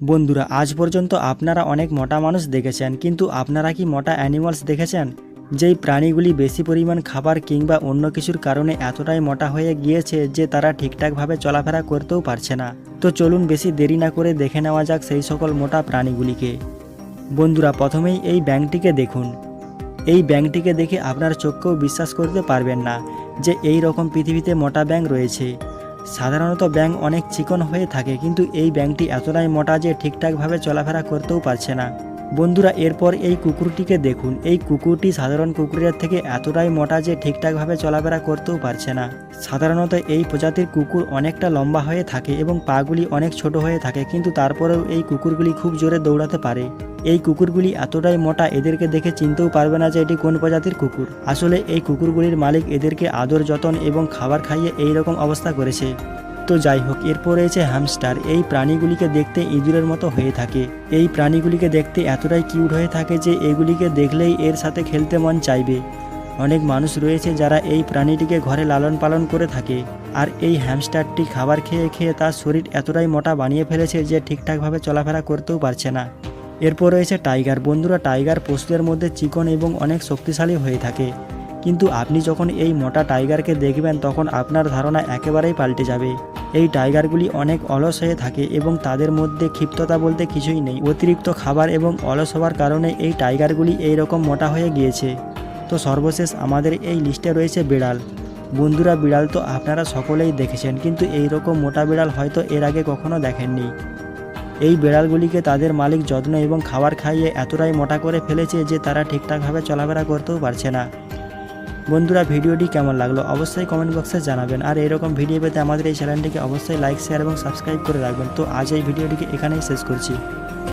বন্ধুরা, আজ পর্যন্ত আপনারা অনেক মোটা মানুষ দেখেছেন, কিন্তু আপনারা কি মোটা অ্যানিমালস দেখেছেন? যেই প্রাণীগুলি বেশি পরিমাণ খাবার কিংবা অন্য কিছুর কারণে এতটাই মোটা হয়ে গিয়েছে যে তারা ঠিকঠাকভাবে চলাফেরা করতেও পারছে না। তো চলুন বেশি দেরি না করে দেখে নেওয়া যাক সেই সকল মোটা প্রাণীগুলিকে। বন্ধুরা, প্রথমেই এই ব্যাংকটিকে দেখুন। এই ব্যাংকটিকে দেখে আপনার চোখকেও বিশ্বাস করতে পারবেন না যে এই রকম পৃথিবীতে মোটা ব্যাঙ রয়েছে। সাধারণত ব্যাঙ অনেক চিকন হয়ে থাকে, কিন্তু এই ব্যাঙটি এতটাই মোটা যে ঠিকঠাকভাবে চলাফেরা করতেও পারছে না। বন্ধুরা, এরপর এই কুকুরটিকে দেখুন। এই কুকুরটি সাধারণ কুকুরের থেকে এতটাই মোটা যে ঠিকঠাকভাবে চলাফেরা করতেও পারছে না। সাধারণত এই প্রজাতির কুকুর অনেকটা লম্বা হয়ে থাকে এবং পাগুলি অনেক ছোট হয়ে থাকে, কিন্তু তারপরেও এই কুকুরগুলি খুব জোরে দৌড়াতে পারে। এই কুকুরগুলি এতটাই মোটা, এদেরকে দেখে চিনতেও পারবে না যে এটি কোন প্রজাতির কুকুর। আসলে এই কুকুরগুলির মালিক এদেরকে আদর যতন এবং খাবার খাইয়ে এই রকম অবস্থা করেছে। তো যাই হোক, এরপর রয়েছে হ্যামস্টার এই প্রাণীগুলিকে দেখতে ইঁদুরের মতো হয়ে থাকে। এই প্রাণীগুলিকে দেখতে এতটাই কিউট হয়ে থাকে যে এগুলিকে দেখলেই এর সাথে খেলতে মন চাইবে। অনেক মানুষ রয়েছে যারা এই প্রাণীটিকে ঘরে লালন পালন করে থাকে। আর এই হ্যামস্টারটি খাবার খেয়ে খেয়ে তার শরীর এতটাই মোটা বানিয়ে ফেলেছে যে ঠিকঠাকভাবে চলাফেরা করতেও পারছে না। এরপর রয়েছে টাইগার। বন্ধুরা, টাইগার পশুদের মধ্যে চিকন এবং অনেক শক্তিশালী হয়ে থাকে। কিন্তু আপনি যখন এই মোটা টাইগারকে দেখবেন, তখন আপনার ধারণা একেবারেই পাল্টে যাবে। এই টাইগারগুলি অনেক অলস হয়ে থাকে এবং তাদের মধ্যে ক্ষিপ্ততা বলতে কিছুই নেই। অতিরিক্ত খাবার এবং অলস হওয়ার কারণে এই টাইগারগুলি এই রকম মোটা হয়ে গিয়েছে। তো সর্বশেষ আমাদের এই লিস্টে রয়েছে বিড়াল। বন্ধুরা, বিড়াল তো আপনারা সকলেই দেখেছেন, কিন্তু এই রকম মোটা বিড়াল হয়তো এর আগে কখনো দেখেননি। এই বিড়ালগুলিকে তাদের মালিক যত্ন এবং খাবার খাইয়ে এতটাই মোটা করে ফেলেছে যে তারা ঠিকঠাকভাবে চলাফেরা করতেও পারছে না। বন্ধুরা, ভিডিওটি কেমন লাগল অবশ্যই কমেন্ট বক্সে জানাবেন। আর এরকম ভিডিও পেতে আমাদের এই চ্যানেলটিকে অবশ্যই লাইক শেয়ার এবং সাবস্ক্রাইব করে রাখবেন। তো আজ এই ভিডিওটিকে এখানেই শেষ করছি।